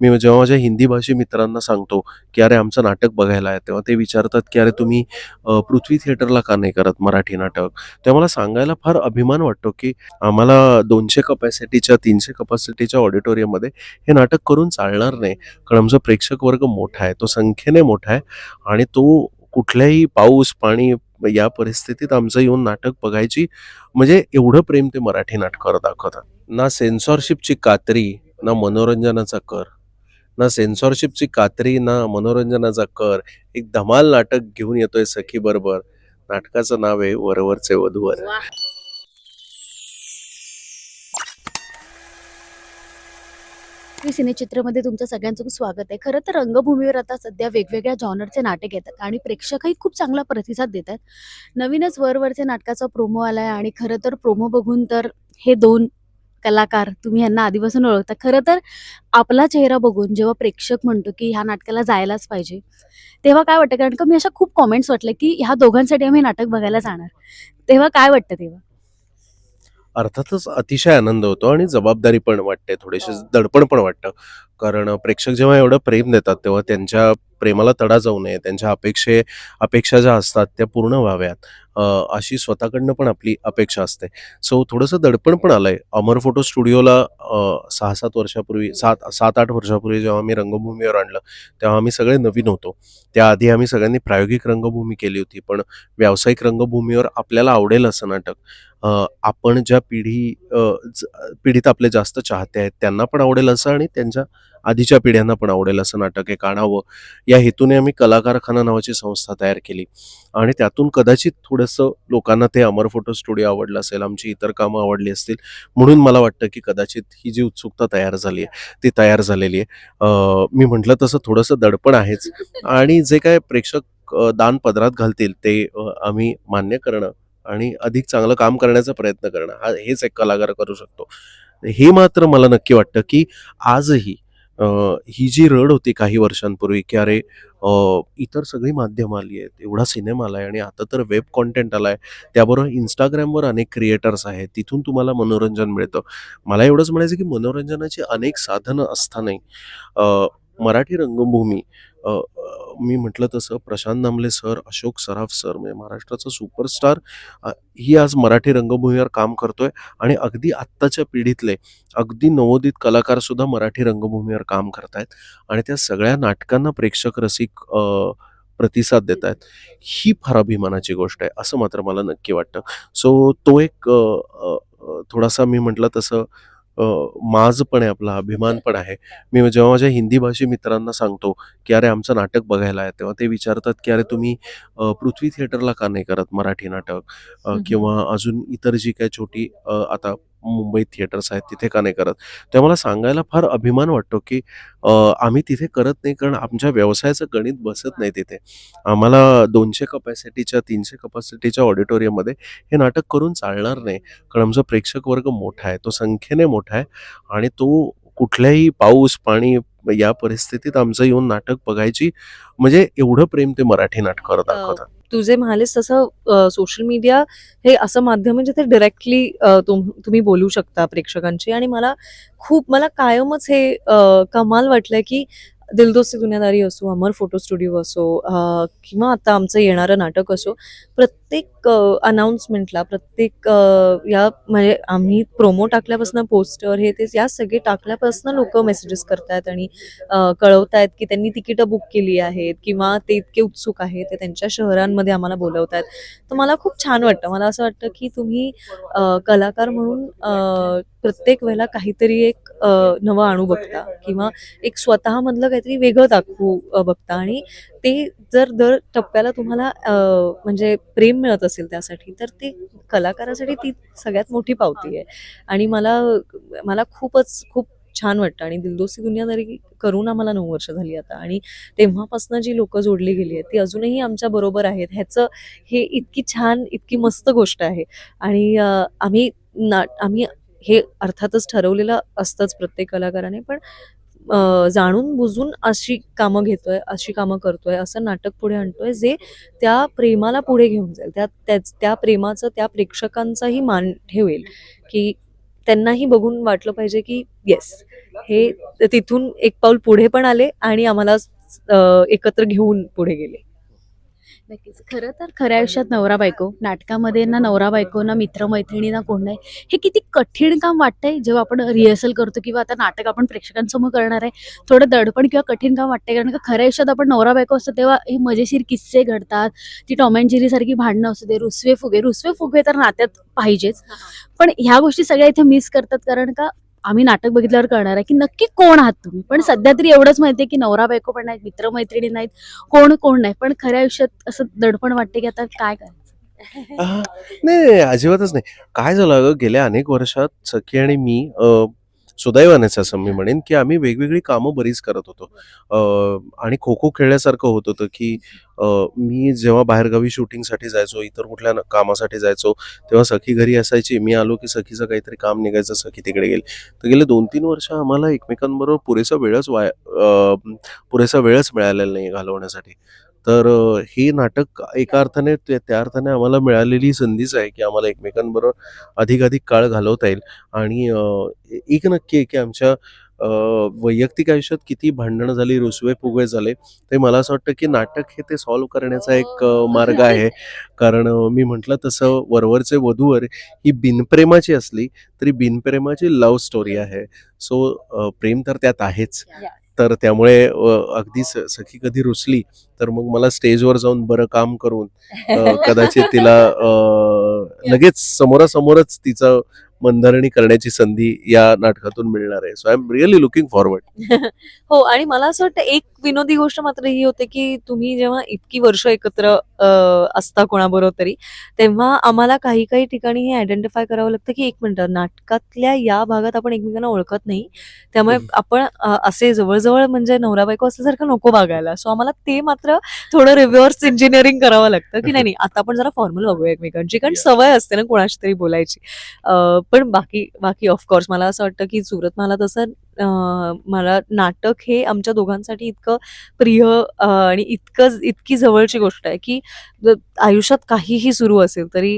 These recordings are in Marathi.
मी जेव्हा माझ्या हिंदी भाषी मित्रांना सांगतो की अरे आमचं नाटक बघायला आहे तेव्हा ते विचारतात की अरे तुम्ही पृथ्वी थिएटरला का नाही करत मराठी नाटक? तेव्हा मला सांगायला फार अभिमान वाटतो की आम्हाला दोनशे कपॅसिटीच्या तीनशे कपॅसिटीच्या ऑडिटोरियममध्ये हे नाटक करून चालणार नाही. कारण आमचा प्रेक्षक वर्ग मोठा आहे तो संख्येने मोठा आहे आणि तो कुठल्याही पाऊस पाणी या परिस्थितीत आमचं येऊन नाटक बघायची म्हणजे एवढं प्रेम ते मराठी नाटकावर दाखवतात. ना सेन्सॉरशिपची कात्री ना मनोरंजनाचा कर ना सेन्सॉरशिपची कात्री ना मनोरंजनाचा कर एक धमाल नाटक घेऊन येतोय सखी बरोबर. नाटकाचं नाव आहे वरवरचे वधूवर. श्री सिनेचित्रमध्ये तुमचं सगळ्यांचं खूप स्वागत आहे. खरं तर रंगभूमीवर आता सध्या वेगवेगळ्या जॉनरचे नाटक येतात आणि प्रेक्षकही खूप चांगला प्रतिसाद देतात नवीनच वरवरचे नाटकाचा प्रोमो आलाय आणि खरं तर प्रोमो बघून तर हे दोन कलाकार तुम्ही यांना आधीपासून ओळखता. खरं तर आपला चेहरा बघून जेव्हा प्रेक्षक म्हणतो की ह्या नाटकाला जायलाच पाहिजे तेव्हा काय वाटतं? कारण का मी अशा खूप कॉमेंट्स वाटले की ह्या दोघांसाठी आम्ही नाटक बघायला जाणार. तेव्हा काय वाटतं तेव्हा? अर्थातच अतिशय आनंद होतो आणि जबाबदारी पण वाटते थोडेसे हो. दडपण पण वाटतं. कारण प्रेक्षक जेव्हा एवढं प्रेम देतात तेव्हा त्यांच्या प्रेमाला तडा जाऊ नये त्यांच्या अपेक्षे अपेक्षा ज्या असतात त्या पूर्ण व्हाव्यात. अशी स्वतःकडनं पण आपली अपेक्षा असते. सो थोडंसं दडपण पण आलंय. अमर फोटो स्टुडिओला सहा सात वर्षापूर्वी सात सात आठ वर्षापूर्वी जेव्हा आम्ही रंगभूमीवर आणलं तेव्हा आम्ही सगळे नवीन होतो. त्याआधी आम्ही सगळ्यांनी प्रायोगिक रंगभूमी केली होती पण व्यावसायिक रंगभूमीवर आपल्याला आवडेल असं नाटक. आपण ज्या पिढी पिढीत आपले जास्त चाहते आहेत त्यांना पण आवडेल असं आणि त्यांच्या आधीच्या पिढ्यांना पण आवडेल असं नाटक एक काढावं. या हेतूने आम्ही कलाकारखाना नावाची संस्था तयार केली. आणि त्यातून कदाचित थोडंसं लोकांना ते अमर फोटो स्टुडिओ आवडलं असेल आमची इतर कामं आवडली असतील म्हणून मला वाटतं की कदाचित ही जी उत्सुकता तयार झाली आहे ती तयार झालेली आहे. मी म्हटलं तसं थोडंसं दडपण आहेच. आणि जे काय प्रेक्षक दान पदरात घालतील ते आम्ही मान्य करणं आणि अधिक चांगलं काम करण्याचा प्रयत्न करणं हा हेच एक कलाकार करू शकतो. हे मात्र मला नक्की वाटतं की आजही ही जी रड होती काही वर्षांपूर्वी की अरे इतर सगळी माध्यम आली आहेत एवढा सिनेमा आलाय आणि आता तर वेब कॉन्टेंट आलाय. त्याबरोबर इंस्टाग्रामवर अनेक क्रिएटर्स आहेत तिथून तुम्हाला मनोरंजन मिळतं. मला एवढंच म्हणायचं की मनोरंजनाची अनेक साधनं असतानाही मराठी रंगभूमी मी म्हटलं तसं प्रशांत नामले सर अशोक सराफ सर म्हणजे महाराष्ट्राचा सुपरस्टार ही आज मराठी रंगभूमीवर काम करतोय आणि अगदी आत्ताच्या पिढीतले अगदी नवोदित कलाकार सुद्धा मराठी रंगभूमीवर काम करतायत आणि त्या सगळ्या नाटकांना प्रेक्षक रसिक प्रतिसाद देत आहेत ही फार अभिमानाची गोष्ट आहे असं मात्र मला नक्की वाटतं. सो तो एक थोडासा मी म्हटलं तसं माज पण आहे आपला अभिमान पण आहे मी जेव्हा माझ्या हिंदी भाषी मित्रांना सांगतो की अरे आमचं नाटक बघायला आहे तेव्हा ते विचारतात की अरे तुम्ही पृथ्वी थिएटरला का नाही करत मराठी नाटक. किंवा अजून इतर जी काही छोटी आता मुंबईत थिएटर्स आहेत तिथे का नाही करत? तेव्हा मला सांगायला फार अभिमान वाटतो की आम्ही तिथे करत नाही कारण आमच्या व्यवसायाचं गणित बसत नाही तिथे. आम्हाला दोनशे कपॅसिटीच्या तीनशे कपॅसिटीच्या ऑडिटोरियममध्ये हे नाटक करून चालणार नाही. कारण आमचा प्रेक्षक वर्ग मोठा आहे तो संख्येने मोठा आहे आणि तो कुठल्याही पाऊस पाणी या परिस्थितीत आमचं येऊन नाटक बघायची म्हणजे एवढं प्रेम ते मराठी नाटकावर दाखवतात. तू जे म्हणालेस तसं सोशल मीडिया हे असं माध्यम आहे जिथे डिरेक्टली तुम्ही बोलू शकता प्रेक्षकांशी. आणि मला खूप मला कायमच हे कमाल वाटलंय की दिलदोस्ती दुनियादारी असो अमर फोटो स्टुडिओ असो किंवा आता आमचं येणारं नाटक असो प्रत्येक प्रत्येक अनाउन्समेंटला प्रत्येक या म्हणजे आम्ही प्रोमो टाकल्यापासून पोस्टर हे ते या सगळे टाकल्यापासून लोक मेसेजेस करतायत आणि कळवतायत की त्यांनी तिकीटं बुक केली आहेत किंवा ते इतके उत्सुक आहेत ते त्यांच्या शहरांमध्ये आम्हाला बोलवतायत. तर मला खूप छान वाटतं. मला असं वाटतं की तुम्ही कलाकार म्हणून प्रत्येक वेळेला काहीतरी एक नवं आणू बघता किंवा एक स्वतःमधलं काहीतरी वेगळं दाखवू बघता आणि ते जर दर टप्प्याला तुम्हाला म्हणजे प्रेम मिळत असेल त्यासाठी तर ते कलाकारासाठी ती सगळ्यात मोठी पावती आहे. आणि मला मला खूपच खूप छान वाटतं. आणि दिलदोस्ती दुनियादारी करून आम्हाला नऊ वर्ष झाली आता. आणि तेव्हापासून जी लोक जोडली गेली आहेत ती अजूनही आमच्या बरोबर आहेत. ह्याचं हे इतकी छान इतकी मस्त गोष्ट आहे. आणि आम्ही ना आम्ही हे अर्थातच ठरवलेलं असतंच प्रत्येक कलाकाराने. पण जाणून बुजून अशी कामं घेतोय अशी कामं करतोय असं नाटक पुढे आणतोय जे त्या प्रेमाला पुढे घेऊन जाईल. त्या त्याच त्या प्रेमाचं त्या प्रेक्षकांचाही मान ठेवेल की त्यांनाही बघून वाटलं पाहिजे की येस हे तिथून एक पाऊल पुढे पण आले आणि आम्हाला एकत्र घेऊन पुढे गेले. नक्कीच. खरं तर खऱ्या आयुष्यात नवरा बायको नाटकामध्ये ना नवरा बायको ना मित्रमैत्रिणी ना कोण नाही हे किती कठीण काम वाटतंय जेव्हा आपण रिहर्सल करतो किंवा आता नाटक आपण प्रेक्षकांसमोर करणार आहे थोडं दडपण किंवा कठीण काम वाटतंय. कारण का खऱ्या आयुष्यात आपण नवरा बायको असतो तेव्हा हे मजेशीर किस्से घडतात. ती टॉम अँड जेरी सारखी भांडणं असू दे रुसवे फुगे रुसवे फुगे तर नात्यात पाहिजेच पण ह्या गोष्टी सगळ्या इथे मिस करतात कारण का आम्ही नाटक बघितल्यावर कळणार आहे की नक्की कोण आहात तुम्ही. पण सध्या तरी एवढंच माहितीये की नवरा बायको पण नाहीत मित्रमैत्रिणी नाहीत कोण कोण नाही. पण खऱ्या आयुष्यात असं दडपण वाटते की आता काय करायचं? नाही नाही, अजिबातच नाही. काय झालं अगं गेल्या अनेक वर्षात सखी आणि मी अ, सुदैवानेच असं मी म्हणेन की आम्ही वेगवेगळी कामं बरीच करत होतो. आणि खो खो खेळल्यासारखं होत होतं की मी जेव्हा बाहेरगावी शूटिंगसाठी जायचो इतर कुठल्या कामासाठी जायचो तेव्हा सखी घरी असायची मी आलो की सखीचं काहीतरी काम निघायचं सखी तिकडे गेली. तर गेले दोन तीन वर्ष आम्हाला एकमेकांबरोबर पुरेसा वेळच वाय पुरेसा वेळच मिळालेला नाही घालवण्यासाठी. तर हे नाटक एका अर्थाने त्या अर्थाने आम्हाला मिळालेली संधीच आहे की आम्हाला एकमेकांबरोबर अधिकाधिक काळ घालवता येईल. आणि एक नक्की आहे की आमच्या वैयक्तिक आयुष्यात किती भांडणं झाली रुसवे फुगवे झाले ते मला असं वाटतं की नाटक हे ते सॉल्व्ह करण्याचा एक मार्ग आहे. कारण मी म्हटलं तसं वरवरचे वधूवर ही बिनप्रेमाची असली तरी बिनप्रेमाची लव्ह स्टोरी आहे. सो प्रेम तर त्यात आहेच. तर त्यामुळे अगदी सखी कधी रुसली तर मग मला स्टेजवर जाऊन बरं काम करून कदाचित तिला लगेच समोरासमोरच तिचं मनधरणी करण्याची संधी या नाटकातून मिळणार आहे. So I am really looking forward हो आणि मला असं वाटतं एक विनोदी गोष्ट मात्र ही होते की तुम्ही जेव्हा इतकी वर्ष एकत्र असता कोणाबरोबर तरी तेव्हा आम्हाला काही काही ठिकाणी हे आयडेंटिफाय करावं लागतं की एक मिनिटं नाटकातल्या या भागात आपण एकमेकांना ओळखत नाही. त्यामुळे. आपण असे जवळजवळ म्हणजे नवरा बायको असल्यासारखं नको वागायला. सो आम्हाला ते मात्र थोडं रिव्हर्स इंजिनिअरिंग करावं लागतं की नाही नाही आता आपण जरा फॉर्मल वागूया एकमेकांची. कारण सवय असते ना कोणाशी तरी बोलायची. पण बाकी बाकी ऑफकोर्स मला असं वाटतं की सुरत मला तसं मला नाटक हे आमच्या दोघांसाठी इतकं प्रिय आणि इतकं इतकी जवळची गोष्ट आहे की आयुष्यात काहीही सुरू असेल तरी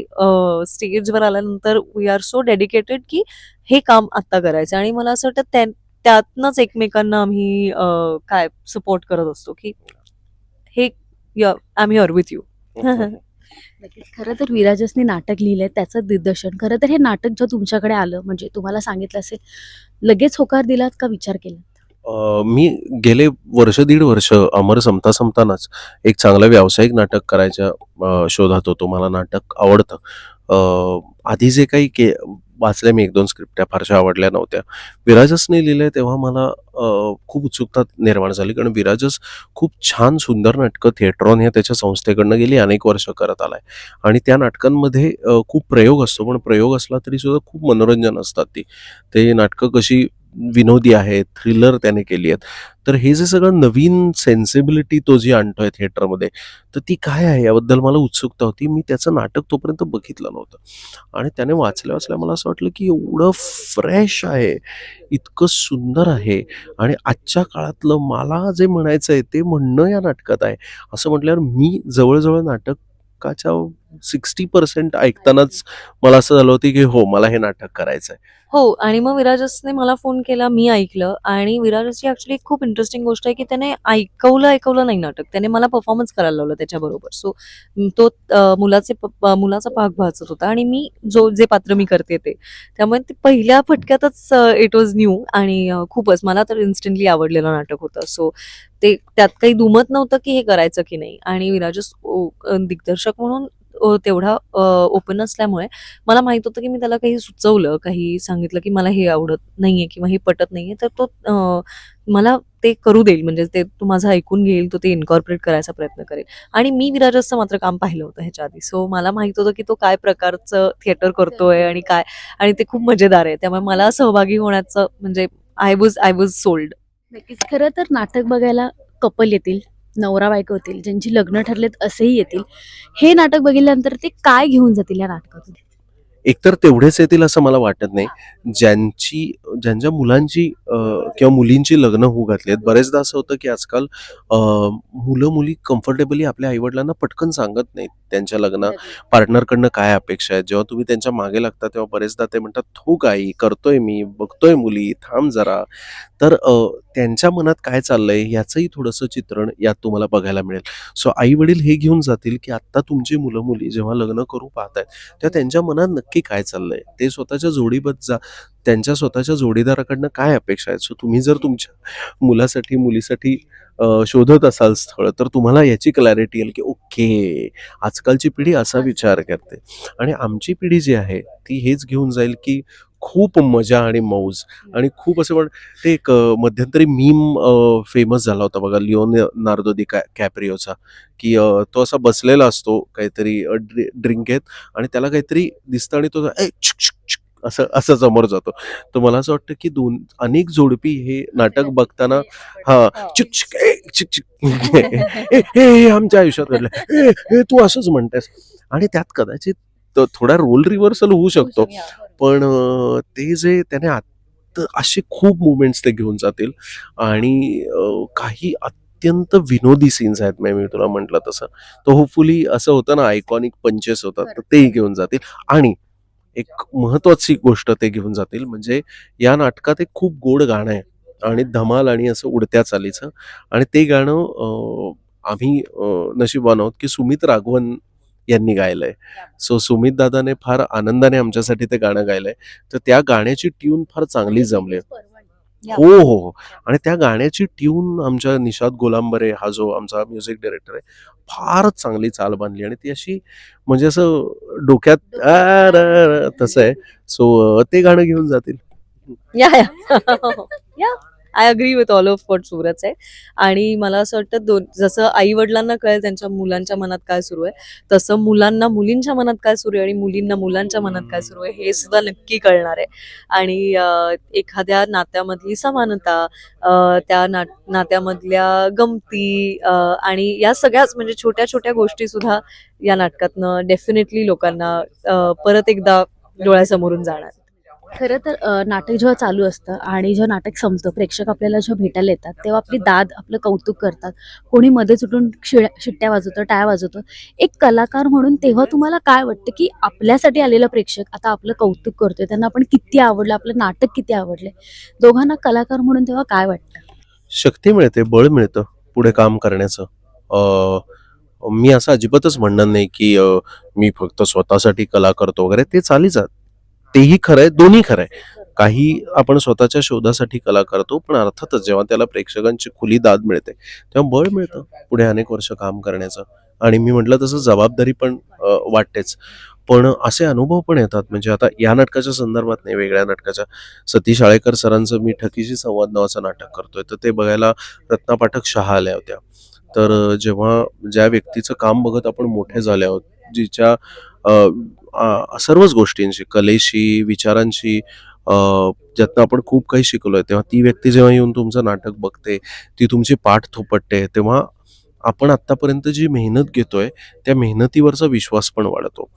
स्टेजवर आल्यानंतर वी आर सो डेडिकेटेड की हे काम आत्ता करायचं. आणि मला असं वाटतं त्या त्यातनंच एकमेकांना आम्ही काय सपोर्ट करत असतो की हे I am your with you नक्कीच. खरं तर विराजसने नाटक लिहिलंय त्याचं दिग्दर्शन. खरं तर हे नाटक जेव्हा तुमच्याकडे आलं म्हणजे तुम्हाला सांगितलं असेल लगेच होकार दिलात का विचार केला अ, मी गेले वर्ष दीड वर्ष अमर संपता संपतानाच एक चांगलं व्यावसायिक नाटक करायच्या अ, शोधात होतो. मला नाटक आवडतं. अ, आधी जे काही के वाचल्या मी एक दोन स्क्रिप्ट त्या फारशा आवडल्या नव्हत्या. विराजसने लिहिलंय तेव्हा मला खूप उत्सुकता निर्माण झाली कारण विराजस खूप छान सुंदर नाटकं थिएट्रॉन ह्या त्याच्या संस्थेकडनं गेली अनेक वर्ष करत आलाय. आणि त्या नाटकांमध्ये खूप प्रयोग असतो पण प्रयोग असला तरी सुद्धा खूप मनोरंजन असतात ती. ते नाटकं कशी विनोदी आहेत थ्रिलर त्याने केली आहेत. तर हे जे सगळं नवीन सेन्सिबिलिटी तो जी आणतोय थिएटरमध्ये तर ती काय आहे याबद्दल मला उत्सुकता होती. मी त्याचं नाटक तोपर्यंत बघितलं नव्हतं. आणि त्याने वाचल्या वाचल्या मला असं वाटलं की एवढं फ्रेश आहे इतकं सुंदर आहे. आणि आजच्या काळातलं मला जे म्हणायचं आहे ते म्हणणं या नाटकात आहे. असं म्हटल्यावर मी जवळजवळ नाटकाच्या सिक्स्टी पर्सेंट ऐकतानाच मला असं झालं होतं की हो मला हे नाटक करायचं आहे हो आणि मग विराजसने मला फोन केला मी ऐकलं आणि विराजसची ऍक्च्युली खूप इंटरेस्टिंग गोष्ट आहे की त्याने ऐकवलं ऐकवलं नाही नाटक. त्याने मला परफॉर्मन्स करायला लावलं त्याच्याबरोबर. सो तो मुलाचे मुलाचा भाग भासत होता आणि मी जो जे पात्र मी करते ते. त्यामुळे ते पहिल्या फटक्यातच इट वॉज न्यू आणि खूपच मला तर इन्स्टंटली आवडलेलं नाटक होतं. सो ते त्यात काही दुमत नव्हतं की हे करायचं की नाही. आणि विराजस दिग्दर्शक म्हणून तेवढा ओपन असल्यामुळे मला माहीत होतं की मी त्याला काही सुचवलं काही सांगितलं की मला हे आवडत नाहीये किंवा हे पटत नाहीये तर तो मला ते करू देईल. म्हणजे ते तो माझं ऐकून घेईल तो ते इन्कॉर्पोरेट करायचा प्रयत्न करेल. आणि मी विराजसचं मात्र काम पाहिलं होतं ह्याच्या आधी. सो मला माहीत होतं की तो काय प्रकारचं थिएटर करतोय आणि काय आणि ते खूप मजेदार आहे. त्यामुळे मला सहभागी होण्याचं म्हणजे I was I was sold नक्कीच. खरं तर नाटक बघायला कपल येतील. नवरा बायको येतील ज्यांची लग्न ठरलेत असेही येतील हे नाटक बघितल्यानंतर ते काय घेऊन जातील या नाटकातून? एकतर तेवढेच येतील असं मला वाटत नाही. ज्यांची ज्यांच्या मुलांची किंवा मुलींची लग्न होऊ घातली आहेत बरेचदा असं होतं की आजकाल मुलं मुली कम्फर्टेबली आपल्या आईवडिलांना पटकन सांगत नाहीत त्यांच्या लग्न पार्टनरकडनं काय अपेक्षा आहेत. जेव्हा तुम्ही त्यांच्या मागे लागता तेव्हा बरेचदा ते म्हणतात हो काही करतोय मी बघतोय मुली थांब जरा. तर त्यांच्या मनात काय चाललंय याचंही थोडंसं चित्रण यात तुम्हाला बघायला मिळेल. सो आई वडील हे घेऊन जातील की आत्ता तुमची मुलं मुली जेव्हा लग्न करू पाहतायत तेव्हा त्यांच्या मनात नक्की काय चाललंय? ते स्वतःच्या जोडीबद्द जा त्यांच्या स्वतःच्या जोडीदाराकडनं काय अपेक्षा आहेत? सो तुम्ही जर तुमच्या मुलासाठी मुलीसाठी शोधत असाल स्थळ तर तुम्हाला याची क्लॅरिटी येईल की ओके आजकालची पिढी असा विचार करते. आणि आमची पिढी जी आहे ती हेच घेऊन जाईल की खूप मजा आणि मौज. आणि खूप असं पण ते एक मध्यंतरी मीम फेमस झाला होता बघा लिओन नार्दो दी कॅ कॅप्रिओचा की तो असा बसलेला असतो काहीतरी ड्रिंक घेत आणि त्याला काहीतरी दिसतं आणि तो ए असं असं समोर जातो. तर मला असं वाटतं की दोन अनेक जोडपी हे नाटक बघताना हा चिक चिक चिक चिक हे आमच्या आयुष्यात घडलं ए, तू असंच म्हणतेस. आणि त्यात कदाचित थोडा रोल रिव्हर्सल होऊ शकतो. पण ते जे त्याने आत असे खूप मुवमेंट्स ते घेऊन जातील. आणि काही अत्यंत विनोदी सीन्स आहेत मी मी तुला म्हटलं तसं. तर होपफुली असं होतं ना आयकॉनिक पंचेस होतात तर तेही घेऊन जातील. आणि एक महत्वाची गोष्ट ते घेऊन जातील म्हणजे या नाटकात एक खूप गोड गाणं आहे. आणि धमाल आणि असं उडत्या चालीचं. आणि ते गाणं आम्ही अ, नशीबवान आहोत की सुमित राघवन यांनी गायलंय. सो सुमित दादाने फार आनंदाने आमच्यासाठी ते गाणं गायलंय. तर त्या गाण्याची ट्यून फार चांगली जमली. हो हो हो. आणि त्या गाण्याची ट्यून आमच्या निषाद गोलांबरे हा जो आमचा म्युझिक डायरेक्टर आहे फारच चांगली चाल बांधली आणि ती अशी म्हणजे असं डोक्यात आ, र, र, तसं आहे. सो ते गाणं घेऊन जातील. या या. I agree with all of what Suraj आहे. आणि मला असं वाटतं दोन जसं आई वडिलांना कळेल त्यांच्या मुलांच्या मनात काय सुरू आहे तसं मुलांना मुलींच्या मनात काय सुरू आहे आणि मुलींना मुलांच्या मनात काय सुरू आहे हे सुद्धा नक्की कळणार आहे. आणि एखाद्या नात्यामधली समानता त्या ना नात्यामधल्या गमती आणि या सगळ्याच म्हणजे छोट्या छोट्या गोष्टी सुद्धा या नाटकातनं डेफिनेटली लोकांना परत एकदा डोळ्यासमोरून जाणार. खरं तर नाटक जेव्हा चालू असतं आणि जेव्हा नाटक संपतं प्रेक्षक आपल्याला जेव्हा भेटायला येतात तेव्हा आपली दाद आपलं कौतुक करतात. कोणी मध्ये सुटून शिळ शिट्ट्या वाजवतं टाळ्या वाजवतं. एक कलाकार म्हणून तेव्हा तुम्हाला काय वाटतं की आपल्यासाठी आलेला प्रेक्षक आता आपलं कौतुक करतोय त्यांना आपण किती आवडलं आपलं नाटक किती आवडले? दोघांना कलाकार म्हणून तेव्हा काय वाटतं? शक्ती मिळते बळ मिळतं पुढे काम करण्याचं. मी असं अजिबातच म्हणणार नाही की मी फक्त स्वतःसाठी कला करतो वगैरे ते चालीच तेही खरं आहे दोन्ही खरं आहे काही आपण स्वतःच्या शोधासाठी कला करतो पण अर्थातच जेव्हा त्याला प्रेक्षकांची खुली दाद मिळते तेव्हा बळ मिळतं पुढे अनेक वर्ष काम करण्याचं. आणि मी म्हटलं तसं जबाबदारी पण वाटतेच. पण असे अनुभव पण येतात. म्हणजे आता या नाटकाच्या संदर्भात नाही वेगळ्या नाटकाच्या. सतीश आळेकर सरांचं मी ठकीशी संवाद नावाचं नाटक करतोय. तर ते बघायला रत्ना पाठक शहा आल्या होत्या. तर जेव्हा ज्या व्यक्तीचं काम बघत आपण मोठे झाले आहोत जिच्या सर्वच गोष्टींशी कलेशी विचारांशी ज्यातनं आपण खूप काही शिकलोय. तेव्हा ती व्यक्ती जेव्हा येऊन तुमचं नाटक बघते ती तुमची पाठ थोपटते तेव्हा आपण आत्तापर्यंत जी मेहनत घेतोय त्या मेहनतीवरचा विश्वास पण वाढतो.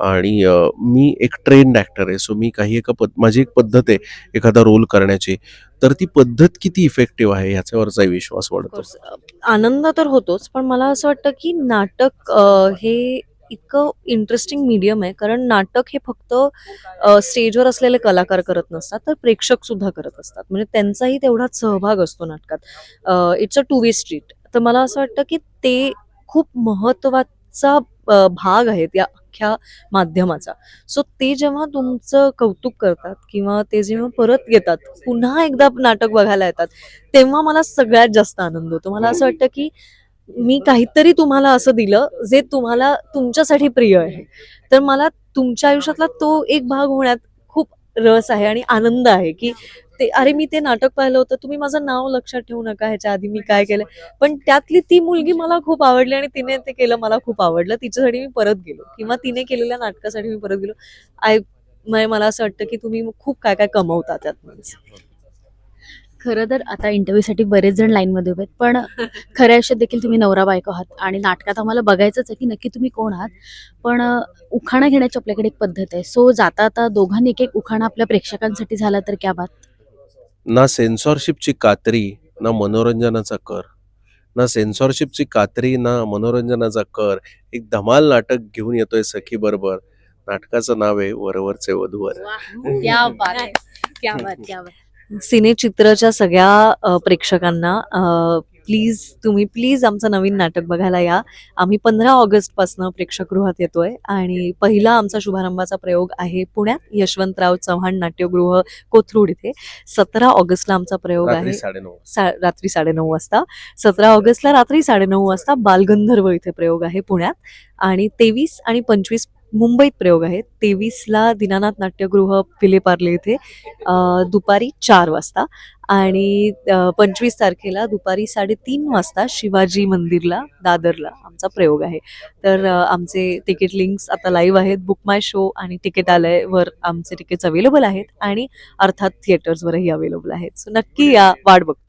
आणि मी एक ट्रेंड ॲक्टर आहे सो मी काही एका पद माझी एक पद्धत आहे एखादा रोल करण्याची. तर ती पद्धत किती इफेक्टिव्ह आहे ह्याच्यावरचाही विश्वास वाढतो. आनंद तर होतोच पण मला असं वाटतं की नाटक हे इतकं इंटरेस्टिंग मीडियम आहे. कारण नाटक हे फक्त स्टेजवर असलेले कलाकार करत नसतात तर प्रेक्षक सुद्धा करत असतात. म्हणजे त्यांचाही तेवढाच सहभाग असतो नाटकात. It's a two way street तर मला असं वाटतं की ते खूप महत्त्वाचा भाग आहेत या अख्ख्या माध्यमाचा. सो ते जेव्हा तुमचं कौतुक करतात किंवा ते जेव्हा परत येतात पुन्हा एकदा नाटक बघायला येतात तेव्हा मला सगळ्यात जास्त आनंद होतो. मला असं वाटतं की मी काहीतरी तुम्हाला असं दिलं जे तुम्हाला तुमच्यासाठी प्रिय आहे. तर मला तुमच्या आयुष्यातला तो एक भाग होण्यात खूप रस आहे आणि आनंद आहे की ते अरे मी ते नाटक पाहिलं होतं तुम्ही माझं नाव लक्षात ठेवू नका ह्याच्या आधी मी काय केलं. पण त्यातली ती मुलगी मला खूप आवडली आणि तिने ते केलं मला खूप आवडलं. तिच्यासाठी मी परत गेलो किंवा तिने केलेल्या नाटकासाठी मी परत गेलो. आय म्हणजे मला असं वाटतं की तुम्ही खूप काय काय कमवता त्यात. खरं तर आता इंटरव्ह्यूसाठी बरेच जण लाईनमध्ये उभे आहेत पण खऱ्या आयुष्यात देखील तुम्ही नवरा बायको आहात आणि नाटकात आम्हाला बघायचंच आहे की नक्की तुम्ही कोण आहात. पण उखाणा घेण्याची आपल्याकडे एक पद्धत आहे. सो जाता आता दोघांनी एक एक उखाणा आपल्या प्रेक्षकांसाठी झाला तर क्या बात? ना सेन्सॉरशिपची कात्री ना मनोरंजनाचा कर. ना सेन्सॉरशिपची कात्री ना मनोरंजनाचा कर. एक धमाल नाटक घेऊन येतोय सखी बरोबर. नाटकाचं नाव आहे वरवरचे वधूवर. क्या बात आहे. क्या बात क्या बात. सिनेचित्रच्या सगळ्या प्रेक्षकांना प्लीज तुम्ही प्लीज आमचं नवीन नाटक बघायला या. आम्ही पंधरा ऑगस्टपासून प्रेक्षकगृहात येतोय आणि पहिला आमचा शुभारंभाचा प्रयोग आहे पुण्यात यशवंतराव चव्हाण नाट्यगृह कोथरूड इथे. सतरा ऑगस्टला आमचा प्रयोग आहे. सा रात्री साडेनऊ वाजता. सतरा ऑगस्टला रात्री साडेनऊ वाजता बालगंधर्व इथे प्रयोग आहे पुण्यात. आणि तेवीस आणि पंचवीस मुंबईत प्रयोग आहे तेवीसला दीनानाथ नाट्यगृह विलेपार्ले इथे अ, दुपारी चार वाजता आणि पंचवीस तारखेला दुपारी साडेतीन वाजता शिवाजी मंदिरला दादरला आमचा प्रयोग आहे. तर आमचे तिकीट लिंक्स आता लाईव्ह आहेत. बुक माय शो आणि तिकीट आलंयवर आमचे तिकीट्स अवेलेबल आहेत आणि अर्थात थिएटर्सवरही अवेलेबल आहेत. सो नक्की या वाट बघतो